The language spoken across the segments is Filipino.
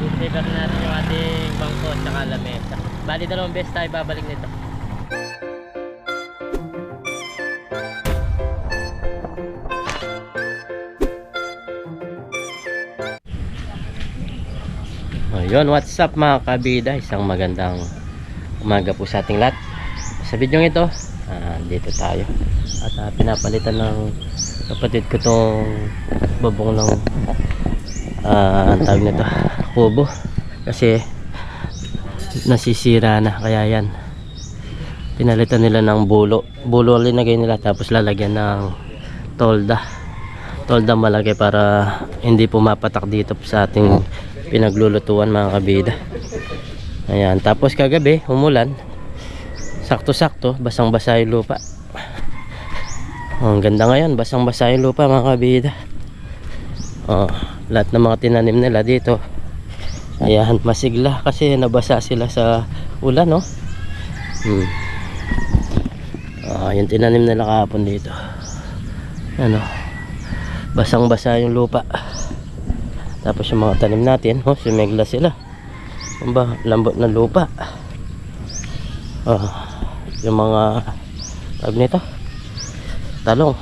I-prepare na natin yung ating bangko at saka lamesa. Bali dalawang beses tayo babalik nito. Ayun, what's up mga kabida? Isang magandang umaga po sa ating lahat. Sa video ito, ah, dito tayo. At ah, pinapalitan ng kapatid ko tong babong ng ah, ang tawag nito, kubo. Kasi nasisira na kaya yan. Pinalitan nila ng bulo. Bulo linagay nila tapos lalagyan ng tolda. Tolda malaki para hindi pumapatak dito sa ating pinaglulutuan mga kabida. Ayan, tapos kagabi umulan. Sakto-sakto, basang-basa yung lupa. Ang ganda ngayon, basang-basa yung lupa mga kabida. Oh, lahat ng mga tinanim nila dito. Ayan, masigla kasi nabasa sila sa ulan, no? Hmm. Ah, yung tinanim nila kahapon dito. Ano? Basang-basa yung lupa. Tapos yung mga tanim natin, oh, sumigla sila. Ba, lambot ng lupa. Ah, yung mga tawag nito, talong.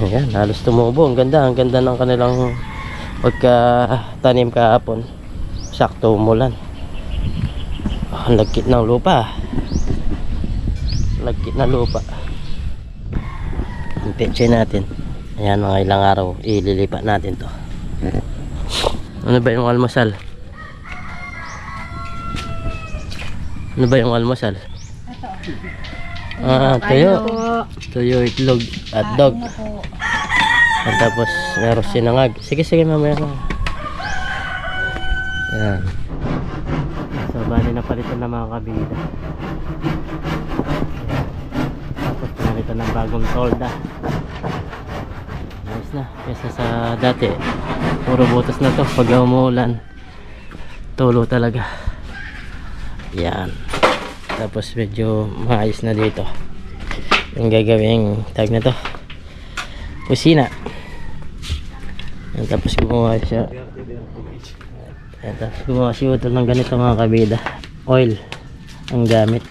Ayan, halos tumubo. Ang ganda, ang ganda ng kanilang pagka-tanim kahapon. Sakto umulan. Ah, ang lagkit ng lupa. Lagkit na lupa. Ang pechay natin. Ayan, mga ilang araw, ililipat natin to. Ano ba yung almusal? Ano ba yung almusal? Ah, tuyo. Tuyo, itlog, at dog. At tapos, meron sinangag. Sige, sige, mamaya na. Yan. So, bali na palitan ng mga kabida. Tapos, pinalitan ng bagong tolda. Ayos na. Kesa sa dati, puro butas na to. Pag umuulan, tulo talaga. Yan. Tapos medyo maayos na dito. Yung gagawing tag na to. Kusina. Yan, tapos gumawa siya. Yan, tapos gumawa si Utol ng ganito mga kabida. Oil ang gamit.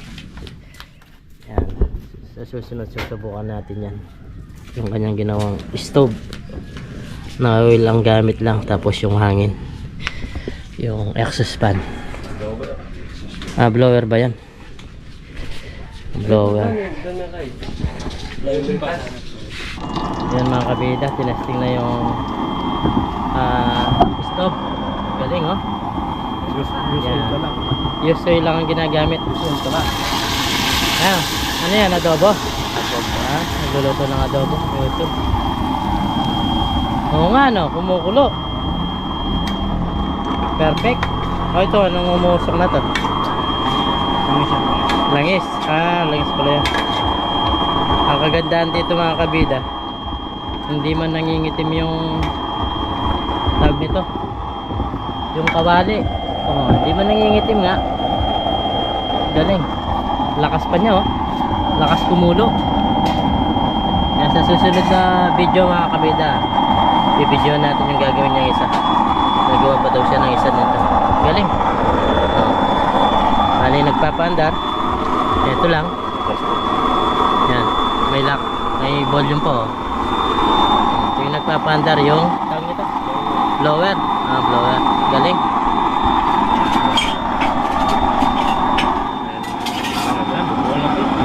Yan. Sa susunod susubukan natin yan. Yung kanyang ginawang stove. Na oil ang gamit lang. Tapos yung hangin. Yung exhaust fan. Ah, blower ba yan? Blower. Yan mga kabida, tinasting na yung ah stove. Galing oh. Yan. Use oil lang ang ginagamit. Ah, ano yan? Adobo? Ah, nagluluto ng adobo. YouTube. Oo nga no, kumukulo. Perfect. Oh, ito, anong umusok na to? Langis. Ah, langis pala yan. Ang kagandahan dito mga kabida, hindi man nangingitim yung tawag nito. Yung kawali. Oh, hindi man nangingitim nga. Galing. Lakas pa niya oh. Lakas kumulo. Yan sa susunod na video mga kabida. Bibidyo natin yung gagawin niya isa. Nagawa pa daw siya ng isa nito. Galing. Oh. Bali nagpapaandar. Ito lang. Yan. May lock. May volume po. Oh. Ito yung nagpapaandar yung. Blower. Ah, blower. Galing.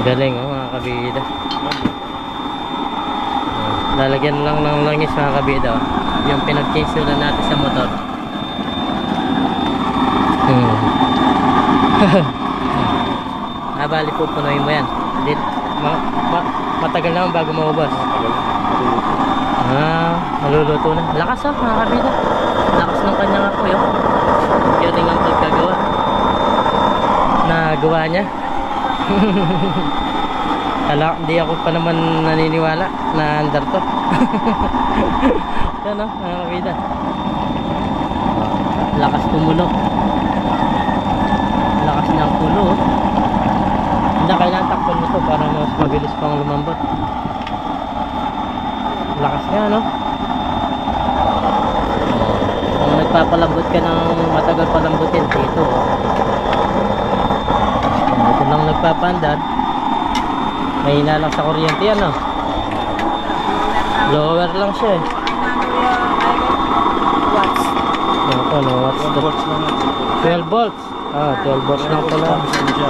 Galing oh mga kabida. Lalagyan lang ng langis mga kabida. oh. Yung pinag-casulan natin sa motor. Hmm. ah, bali pupunuin mo yan. Hindi, ma, ma, matagal naman bago maubos. Ah, maluluto na. Lakas ah, mga kabida. Lakas ng kanyang apoy oh. Galing ang pagkagawa. Nagawa niya. Kala, hindi ako pa naman naniniwala na andar to. Yan oh, mga kabida. Lakas kumulo. Lakas niyang kulo. oh. Hindi kailangan takpan mo to para mas mabilis pang lumambot. Lakas niya, no? Kung nagpa nagpapalambot ka ng matagal palambutin dito oh. Dito lang nagpapandar. Mahina lang sa kuryente yan oh. Lower lang siya eh. Watts. Ano to, no? What's the... volts lang yan. 12 volts. Ah, 12 volts lang pala. Function siya.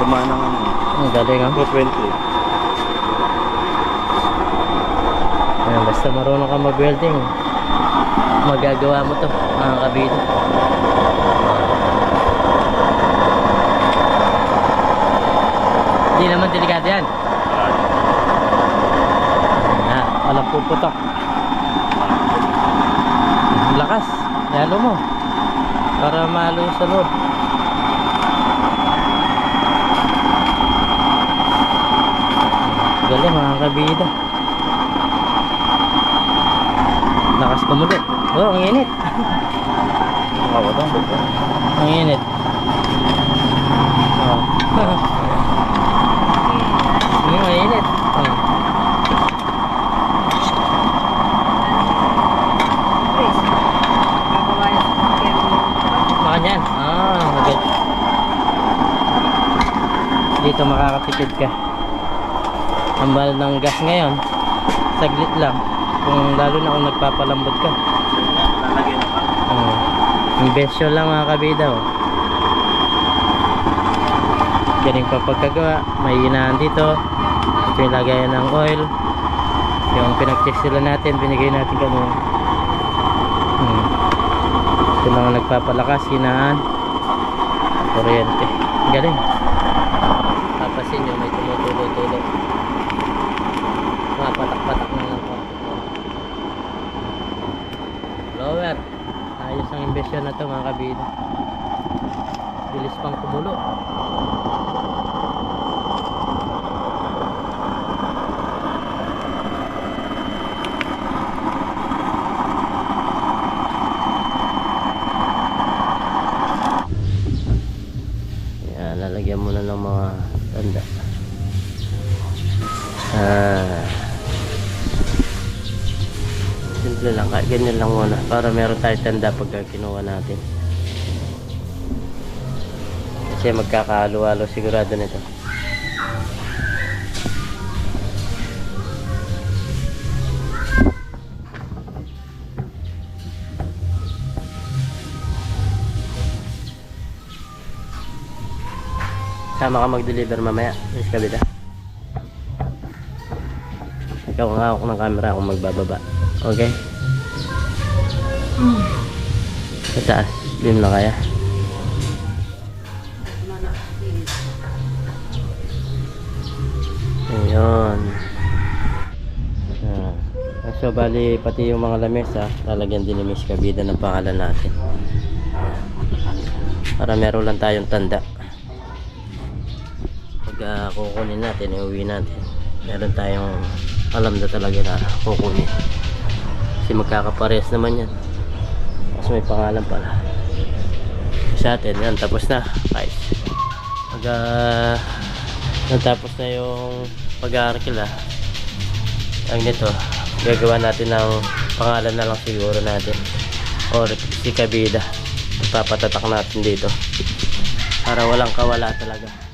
Dumaan ng ano. Ang galing ah. 220. Ayan, basta marunong ka mag-welding. Magagawa mo to, mga kabida. Hindi naman delikado yan. Ah, walang puputok. Lakas. Yalo mo. Para malo sa loob. Galing mga kabida. Lakas kumulit. Oh, ang init. Ang init. Oh. Hmm, ang init. Oh. Please. Gagawa yan. Ah, okay. Dito makakatipid ka. Ang mahal ng gas ngayon, saglit lang. Kung lalo na kung nagpapalambot ka. Oh. Investyon lang mga kabida oh. Galing pa pagkagawa. May hinaan dito. Ito yung lagayan ng oil. Yung pinag-check sila natin, binigay natin kanina. Hmm. Ito ang nagpapalakas, hinaan. Kuryente. Galing. Papasin nyo, may tumutulo-tulo. Mga patak-patak na lang po. Lower. Ayos ang investyon na to mga kabida. Bilis pang kumulo. Yan, lalagyan mo na ng mga tanda. Ah. Simple lang, ganyan lang muna para meron tayo tanda pagka kinuha natin. Kasi magkakahalo-halo sigurado nito. Sama ka mag-deliver mamaya. Yes, kabila. Ikaw nga ako ng camera ako magbababa. Okay? Sa taas. Beam na kaya. Ayun. Ah. So, bali, pati yung mga lamesa, lalagyan din ni Miss Kabida ng pangalan natin. Para meron lang tayong tanda. Pag ah, kukunin natin, iuwi natin, meron tayong alam na talaga na kukunin. Kasi magkakapares naman yan. Mas may pangalan pala. Sa atin, yan, tapos na. Guys. Pag ah, natapos na yung pag-aarakil ah, ang nito, gagawa natin ng pangalan na lang siguro natin. Or si Kabida. Ipapatatak natin dito. Para walang kawala talaga.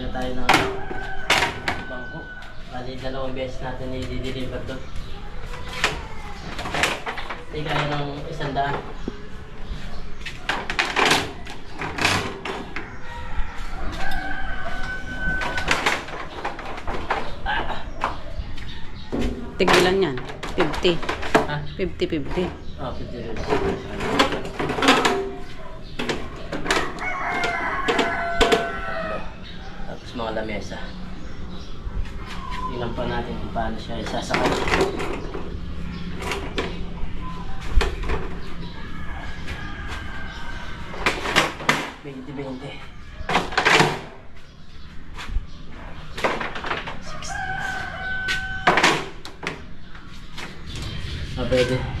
Magsasakay na tayo ng bangko. Bali, dalawang beses natin i-deliver doon. Hindi kaya ng isang daan. Tigilan yan. 50. Ha? 50-50. Oh, 50 rin. Tapos lamesa. Tingnan pa natin kung paano siya isasakay. Veinte, veinte. Ah, pwede.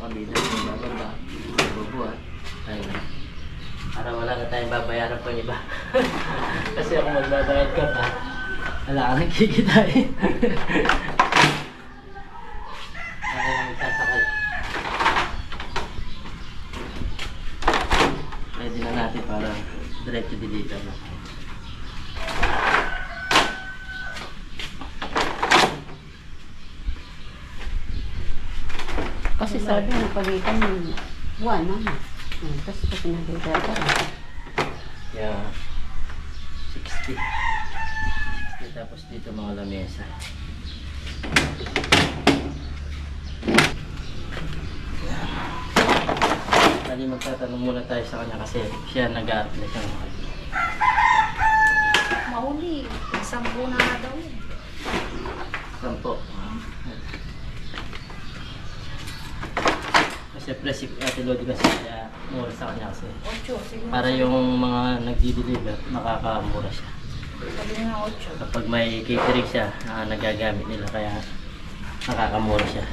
kabida. Bababa, bubuhat. Ayun. Para wala na tayong babayaran pang iba. Kasi ako magbabayad ka pa. Ka nagkikitain. Ako lang magsasakay. Ready na natin para diretso dito. Kasi sabi ng pagitan ng buwan. Hmm, Tapos pinagkita ko. Yeah. 60. 60 tapos dito mga lamesa. Tali magtatanong muna tayo sa kanya kasi siya nag-a-apply siya. Mauli. Sampu na nga daw yun. Sampo. Kasi pre si Ate Lodi kasi kaya mura sa kanya kasi. Ocho. Siguro. Para yung mga nagdi-deliver, makakamura siya. Kapag may catering siya, ah, nagagamit nila kaya nakakamura siya.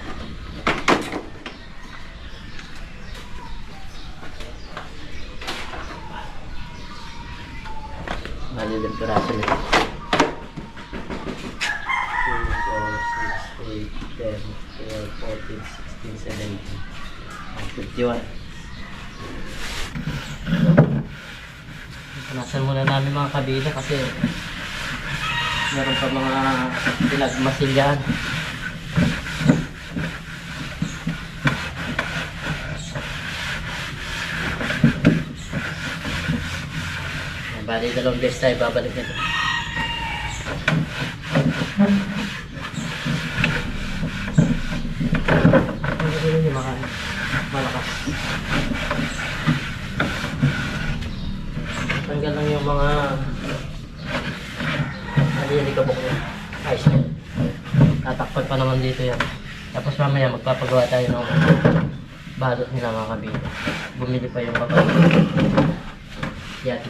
Bali din piraso nito. 2, 4, 6, 8, 10, 12, 14, 16, 17, 51. Muna namin mga kabila kasi meron pa mga pinagmasilyan. Bali, dalawang beses tayo babalik nito. Malakas. Tanggal lang yung mga nalilikabok niya. Ayos na. Tatakpan pa naman dito yan. Tapos mamaya magpapagawa tayo ng balot nila mga kabila. Bumili pa yung kapatid. Si Ate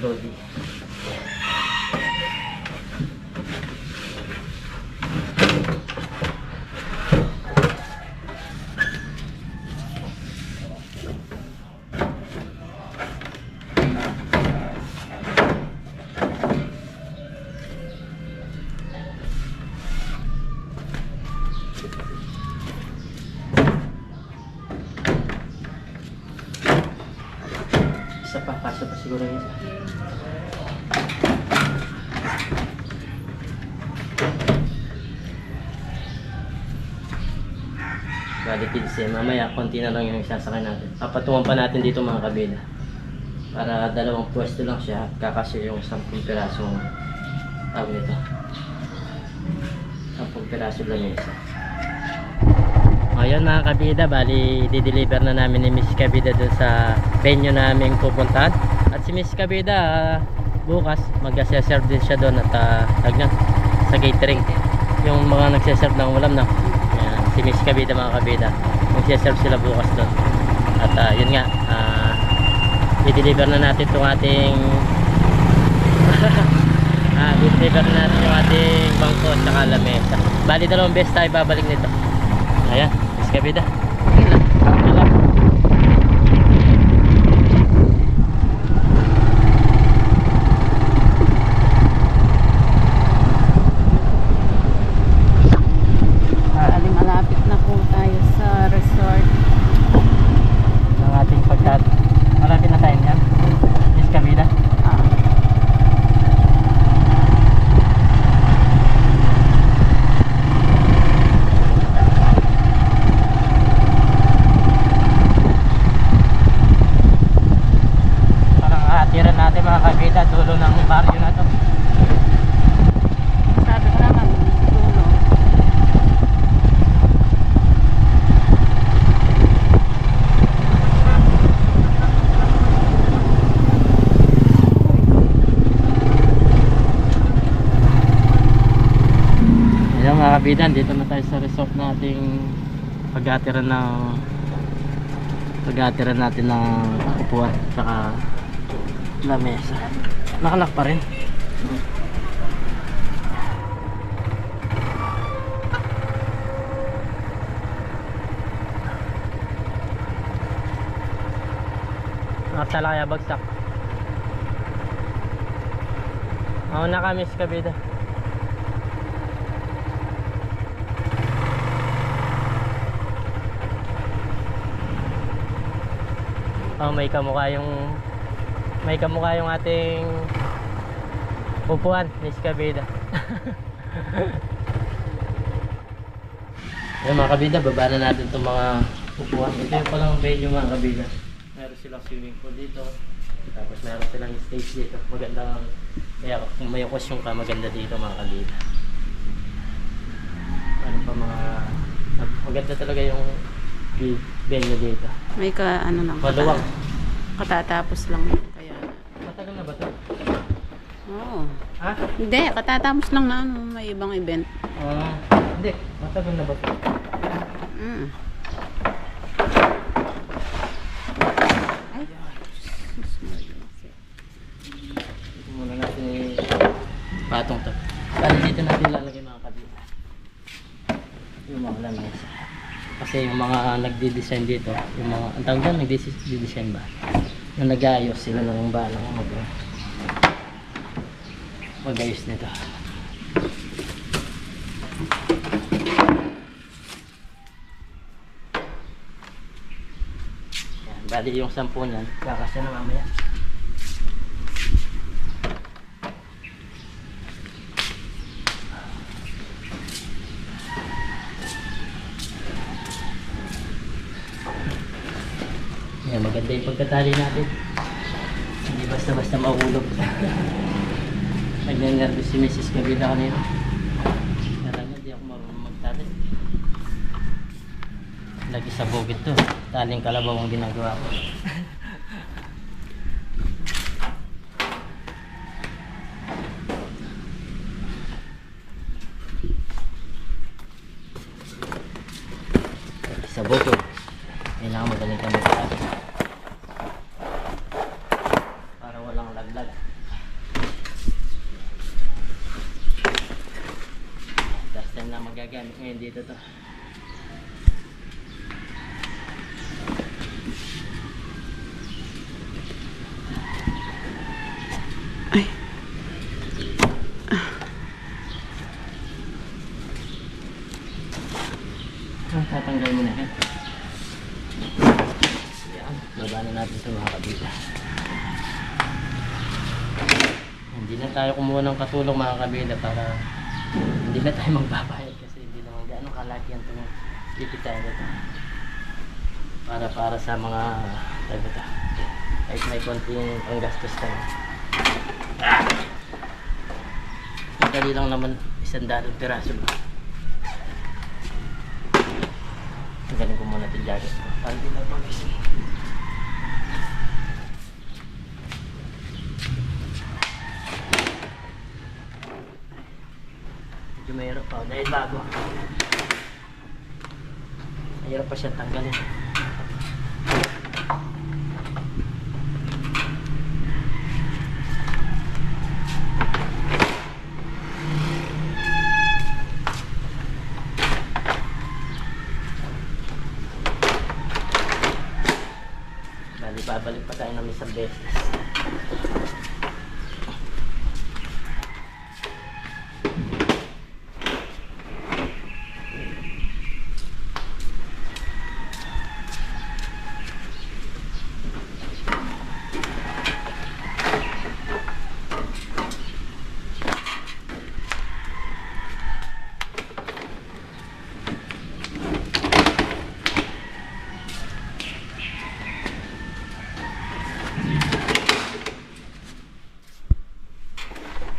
Isa pa, kaso pa siguro isa. Bali, kids eh. Mamaya, konti na lang yung isasakay natin. Papatungan pa natin dito mga kabila. Para dalawang pwesto lang siya. Kakasya yung 10 pirasong tawag nito. 10 piraso lang yung isa. Ayun mga kabida, bali di-deliver na namin ni Miss Kabida dun sa venue namin pupuntahan. At si Miss Kabida ah, bukas mag-serve din siya doon at uh, tagnan sa catering. Yung mga nagse-serve ng ulam na. Yan, si Miss Kabida mga kabida. Magse-serve sila bukas doon. At ah, yun nga, ah, i-deliver na natin itong ating ah, i-deliver na natin yung ating bangko at saka lamesa. Bali dalawang beses tayo babalik nito. Ayan, Miss Kabida. Okay lang. Okay lang. Bali malapit na po tayo sa resort. ng ating pagkat. Malapit na tayo niyan. Miss Kabida. Ah, Parang aatiran natin mga kabida dulo ng baryo na to. sabi ko naman, dulo. Kabida, dito na tayo sa resort nating pag-aatiran ng pag-aatiran natin ng upuan saka lamesa. Nakalak pa rin. Sala kaya bagsak. Oo na kami sa kabida. Oh, may kamukha yung may kamukha yung ating upuan ni Skabida. Yung mga kabida, baba na natin itong mga upuan. Ito yung palang venue mga kabida. Meron silang swimming pool dito. Tapos meron silang stage dito. Maganda kaya kung may okasyon ka, maganda dito mga kabida. Ano pa mga maganda talaga yung vi- venue dito. May ka, ano lang. Maluwang. Katatapos lang. Kaya, Matagal na ba ito? oo. Ha? Hindi, katatapos lang na ano, may ibang event. Ah, hindi. Matagal na ba ito? Mm. Ay. Ito muna natin yung patong to. Bali dito natin lalagay mga kabila. Yung mga lamesa. Kasi yung mga nagdi-design dito, yung mga, ang tawag dyan, nagdi-design ba? Na nag-aayos sila na ng balang mag mag-ayos nito. Yan, bali yung sampu niyan, kakasya na mamaya. Yan, pagkatali natin. Hindi basta-basta mahulog. Nagnanervous si Mrs. Kabila kanina. Kala niya, di ako marunong magtali. Lagi sa bukid to. Taling kalabaw ang ginagawa ko. Lagi sa bukid. Kailangan magaling kami magtali. Para walang laglag. Last time na magagamit ngayon dito to. Ay. Ah, tatanggal mo na yan. Yan, baba na natin sa mga kabila. Hindi na tayo kumuha ng katulong mga kabila para hindi na tayo magbabayad kasi hindi naman gaano kalaki ang itong lipitan ito. Para para sa mga sabi ito. Kahit may konting panggastos tayo. Madali lang naman isang dalawang piraso ba. Itong jacket ko. Para di na pagis. Medyo mahirap pa. Dahil bago. Mahirap pa siya tanggalin. Bali, babalik pa tayo ng isang beses.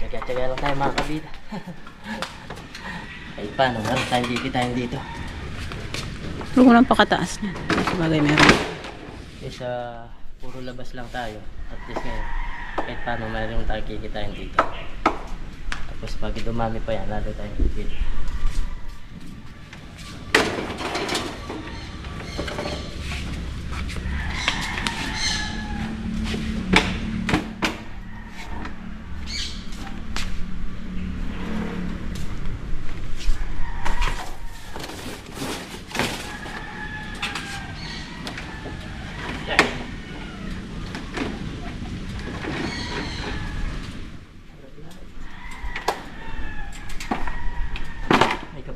Tsaga-tsaga lang tayo mga kabida. Kahit paano, meron tayong kikitahin dito. Huwag mo lang pakataas na. Sabagay meron. Kaysa puro labas lang tayo. At least ngayon, kahit paano, meron tayong kikitain dito. Tapos pag dumami pa yan, lalo tayong kikita.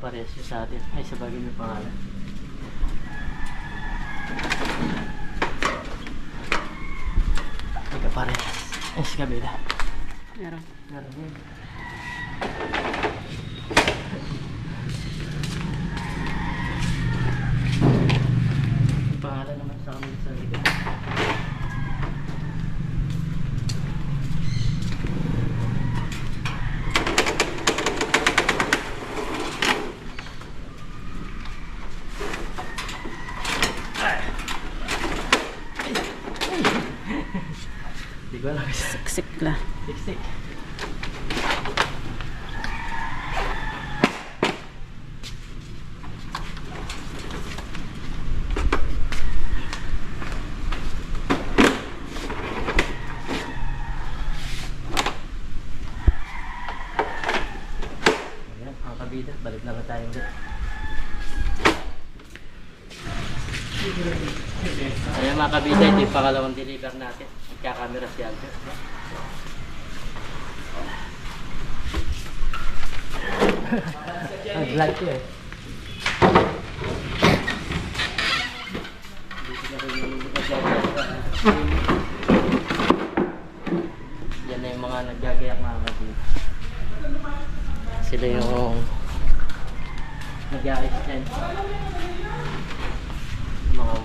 Yung sa atin. Ay, sa bagay may pangalan. May kapares. Ay, sa kabila. Meron. Meron yun. Pangalan naman sa amin sa likod. Di ko alam. Siksik la. Siksik. Ayan, mga kabida, balik na ba tayo ulit? Ayan mga kabida, ito yung pangalawang deliver natin. Magkakamera si Albert. Ang vlog ko eh. Yan na yung mga naggagayak mga kapatid. Sila yung mga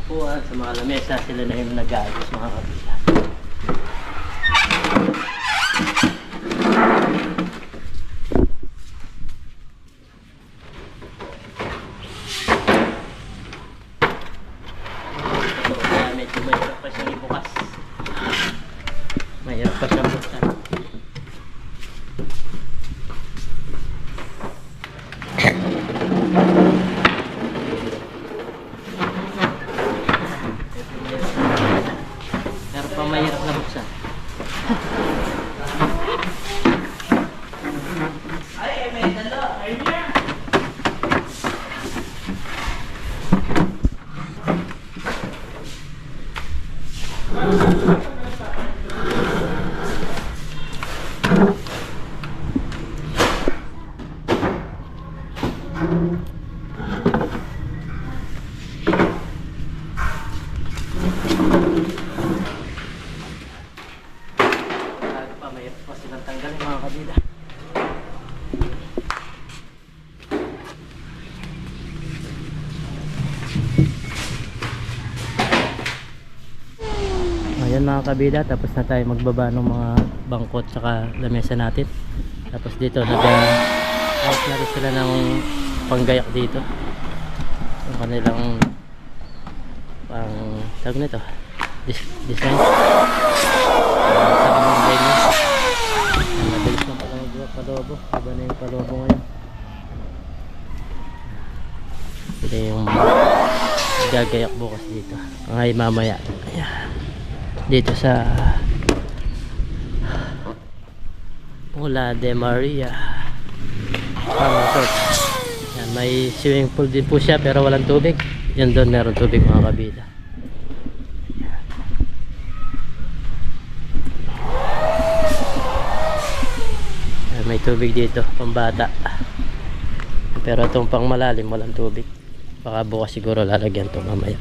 upuan, sa mga lamesa, sila na yung nag-aayos mga kapatid. Kaya medyo mahirap pa siyang ibukas. Mahirap pa siyang buksan. Pero pa mahirap na buksan. Bago pa mahirap pa silang tanggalin mga kabila. Tapos na tayo magbaba ng mga bangkot saka lamesa natin. Tapos dito, nag-out na rin sila ng panggayak dito. Yung kanilang pang, tawag nito, dis design. Sa kamang venue. Ang Mabilis na pala magawa palobo. Iba na yung palobo ngayon. Sila yung gagayak bukas dito. Ay mamaya. Dito sa Pula de Maria Resort. May swimming pool din po siya pero walang tubig. Yan doon meron tubig mga kabida. May tubig dito, pambata. Pero itong pang malalim, walang tubig. Baka bukas siguro lalagyan to mamaya.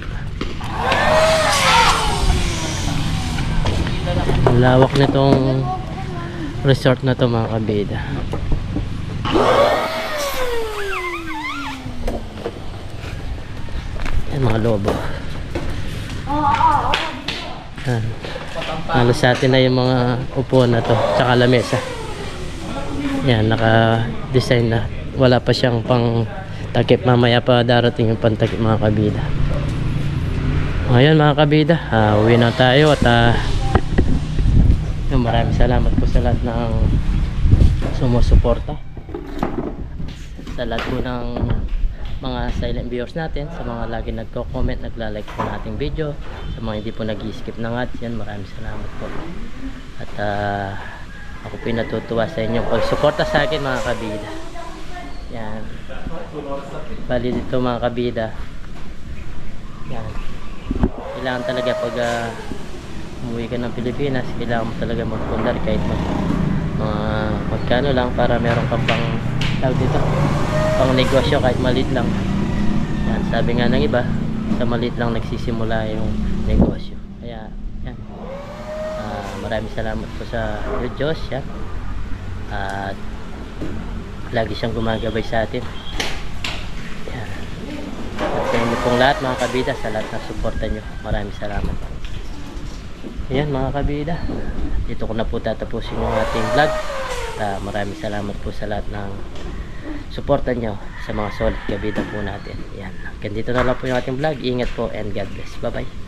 Lawak nitong resort na to mga kabida. Yan mga lobo. Yan. Halos sa atin na yung mga upuan na to, tsaka lamesa. Yan, naka-design na. Wala pa siyang pang takip. Mamaya pa darating yung pantakip mga kabida. Ngayon mga kabida, ah, uwi na tayo at ah, yung maraming salamat po sa lahat ng sumusuporta sa lahat po ng mga silent viewers natin sa mga lagi nagko-comment, nagla-like po ng ating video sa mga hindi po nag-skip ng ads yan, maraming salamat po. At ah, ako po natutuwa sa inyong pagsuporta sa akin mga kabida. Yan. Bali dito mga kabida. Yan. Kailangan talaga pag ah, umuwi ka ng Pilipinas kailangan mo talaga magpundar kahit mag, mga magkano lang para meron kang pang tawag dito pang negosyo kahit maliit lang. Yan, sabi nga ng iba, sa maliit lang nagsisimula yung negosyo. Kaya, yan. Ah, maraming salamat po sa Diyos, yan. At lagi siyang gumagabay sa atin. Yan. At sa inyo pong lahat mga kabida, sa lahat ng suporta nyo, maraming salamat. Ayan mga kabida, dito ko na po tatapusin yung ating vlog. Ah, maraming salamat po sa lahat ng suporta nyo sa mga solid kabida po natin. Yan. Hanggang dito na lang po yung ating vlog. Ingat po and God bless. Bye bye.